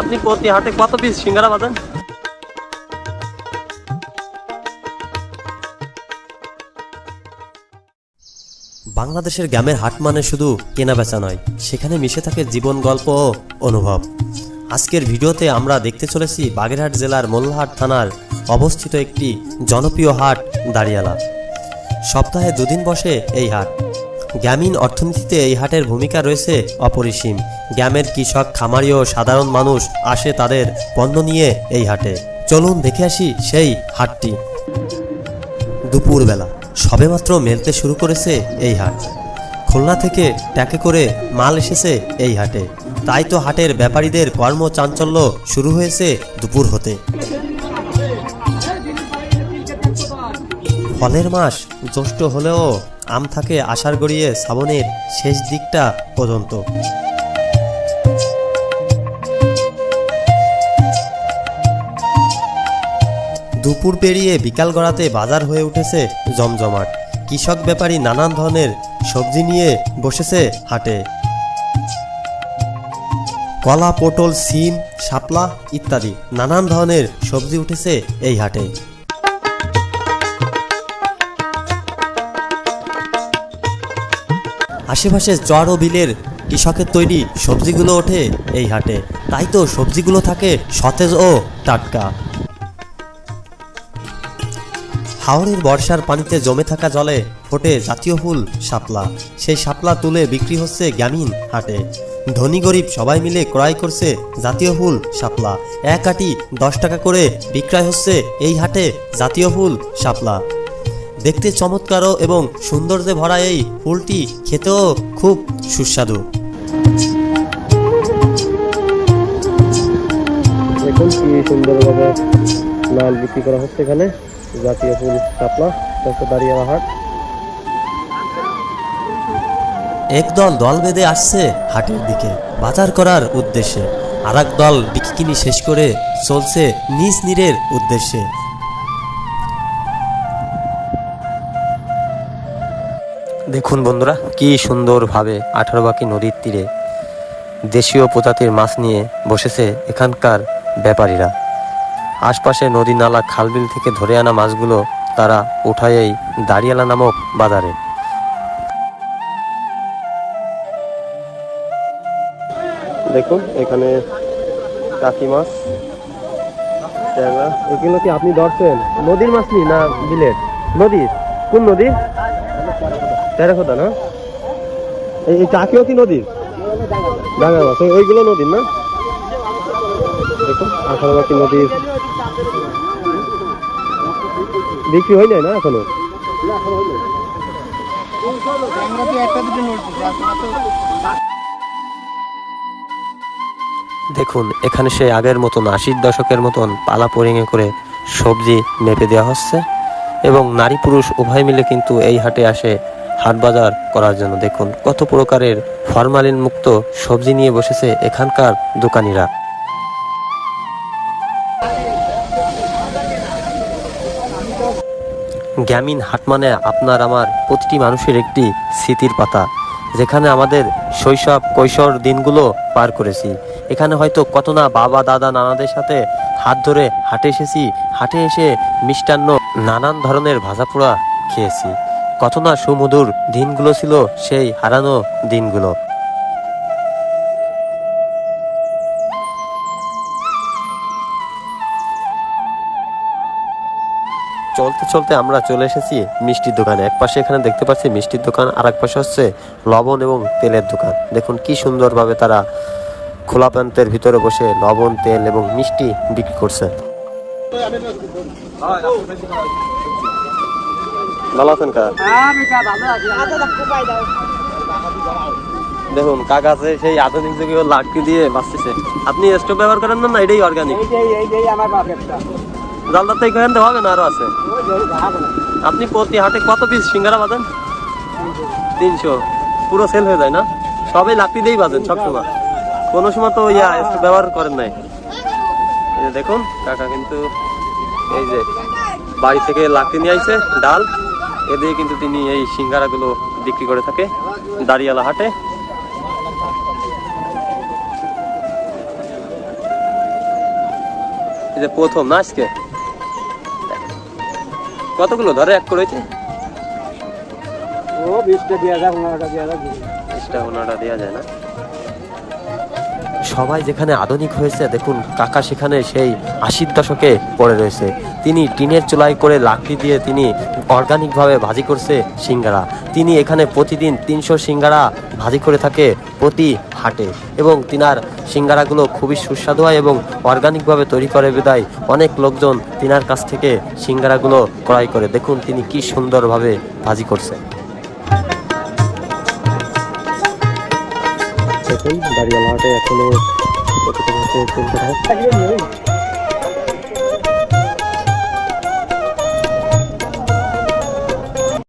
আপনি প্রতি হাটে কত পিস সিঙ্গারা বাঁধেন বাংলাদেশের গ্রামের হাট মানে শুধু কেনা বেচা নয়, সেখানে মিশে থাকে জীবন গল্প ও অনুভব। আজকের ভিডিওতে আমরা দেখতে চলেছি বাগেরহাট জেলার মোল্লাহাট থানার অবস্থিত একটি জনপ্রিয় হাট, দাঁড়িয়ালা। সপ্তাহে দুদিন বসে এই হাট। গ্রামীণ অর্থনীতিতে এই হাটের ভূমিকা রয়েছে অপরিসীম। গ্রামের কৃষক, খামারি ও সাধারণ মানুষ আসে তাদের পণ্য নিয়ে এই হাটে। চলুন দেখে আসি সেই হাটটি। দুপুরবেলা সবেমাত্র মেলতে শুরু করেছে এই হাট। খুলনা থেকে ট্যাকে করে মাল এসেছে এই হাটে। তাই তো হাটের ব্যাপারীদের কর্মচাঞ্চল্য শুরু হয়েছে দুপুর হতে। ফলের মাস জ্যৈষ্ঠ হলেও আম থাকে আষাঢ় গড়িয়ে শ্রাবণের শেষ দিকটা পর্যন্ত। দুপুর পেরিয়ে বিকাল গড়াতে বাজার হয়ে উঠেছে জমজমাট। কৃষক ব্যাপারী নানান ধরনের সবজি নিয়ে বসেছে হাটে। কলা, পটল, সিম, শাপলা ইত্যাদি নানান ধরনের সবজি উঠেছে এই হাটে। আশেপাশে চর ও বিলের কৃষকের তৈরি সবজিগুলো ওঠে এই হাটে। তাই তো সবজিগুলো থাকে সতেজ ও টাটকা। হাওড়ের বর্ষার পানিতে জমে থাকা জলে ফোটে জাতীয় ফুল শাপলা। সেই শাপলা তুলে বিক্রি হচ্ছে গ্রামীণ হাটে। ধনী গরিব সবাই মিলে ক্রয় করছে জাতীয় ফুল শাপলা। এক আটি দশ টাকা করে বিক্রয় হচ্ছে এই হাটে জাতীয় ফুল শাপলা। দেখতে চমৎকারও এবং সৌন্দর্যে ভরা এই ফুলটি খেতেও খুব সুস্বাদু। দেখুন কি সুন্দরভাবে লাল বিক্রি করা হচ্ছে এখানে। জাতীয় ফুল তারপর দাঁড়িয়ে হাট। একদল দল বেঁধে আসছে হাটের দিকে। বাজার করার উদ্দেশ্যে। আর দল বিকিনি শেষ করে চলছে নিজ নীরের উদ্দেশ্যে। দেখুন বন্ধুরা কি সুন্দরভাবে আঠারো বাকি নদীর তীরে দেশীয় প্রজাতির মাছ নিয়ে বসেছে এখানকার ব্যাপারীরা। আশপাশে নদী নালা খালবিল থেকে ধরে আনা মাছগুলো তারা উঠায় এই দাঁড়িয়ালা নামক বাজারে। দেখুন এখানে কাকি মাছ এগুলো কি আপনি ধরছেন? নদীর মাছ নি না বিলের? নদীর? কোন নদীর? টেরাখোদা না? এই কি নদীর ডাঙ্গা মাছ ওইগুলো নদীর না? দেখুন নদীর বিক্রি হয় নাই না এখনও? দেখুন, এখানে সে আগের মতন আশির দশকের মতন পালা পোরিংয়ে করে সবজি মেপে দেওয়া হচ্ছে এবং নারী পুরুষ উভয় মিলে কিন্তু এই হাটে আসে হাট বাজার করার জন্য। দেখুন, কত প্রকারের ফরমালিন মুক্ত সবজি নিয়ে বসেছে এখানকার দোকানিরা। গ্রামীণ হাট মানে আপনার আমার প্রতিটি মানুষের একটি স্মৃতির পাতা। যেখানে আমাদের শৈশব, কৈশোর দিনগুলো পার করেছি। এখানে হয়তো কত না বাবা, দাদা, নানাদের সাথে হাত ধরে হাটে এসেছি। হাটে এসে মিষ্টান্ন নানান ধরনের ভাজাপোড়া খেয়েছি। কত না সুমধুর দিনগুলো ছিল সেই হারানো দিনগুলো। চলতে চলতে আমরা চলে এসেছি মিষ্টির দোকানে। এক পাশে এখানে দেখতে পাচ্ছি মিষ্টির দোকান আর এক পাশে হচ্ছে লবণ এবং তেলের দোকান। দেখুন কি সুন্দরভাবে তারা খোলা প্রান্তের ভিতরে বসে লবণ, তেল এবং মিষ্টি বিক্রি করছে। ভালো আছেন কা দেখুন কাকাছে সেই আধুনিক যুগে লাটকি দিয়ে বাঁচতেছে। আপনি স্টোভ ব্যবহার করেন না না এটাই অর্গানিক জালদার থেকে এখান থেকে হবে না আরও আছে? আপনি প্রতি হাটে কত পিস সিঙ্গারা বাঁধেন? তিনশো। পুরো সেল হয়ে যায় না? সবাই লাকড়ি দিয়েই বাঁধেন সবসময়। কোনো সময় তো ইয়া ব্যবহার করেন নাই। দেখুন কাকা কিন্তু এই যে বাড়ি থেকে লাকড়ি নিয়ে আইছে ডাল। এ দিয়ে কিন্তু তিনি এই সিঙ্গারাগুলো বিক্রি করে থাকে দাঁড়িয়ালা হাটে। এই যে প্রথম না আজকে? কতগুলো ধরে এক করেছে ও বিশটা দেওয়া বিশটা ওনারা দেওয়া যায় না। সবাই যেখানে আধুনিক হয়েছে দেখুন কাকা সেখানে সেই আশির দশকে পড়ে রয়েছে। তিনি টিনের চুলাই করে লাকড়ি দিয়ে তিনি অর্গানিকভাবে ভাজি করছে সিঙ্গারা। তিনি এখানে প্রতিদিন তিনশো সিঙ্গারা ভাজি করে থাকে প্রতি হাটে এবং তিনার সিঙ্গারাগুলো খুবই সুস্বাদু হয় এবং অর্গানিকভাবে তৈরি করে বিদায় অনেক লোকজন তিনার কাছ থেকে সিঙ্গারাগুলো ক্রয় করে। দেখুন তিনি কি সুন্দরভাবে ভাজি করছে। দেখুন দাঁড়িয়াল হাটে এখনও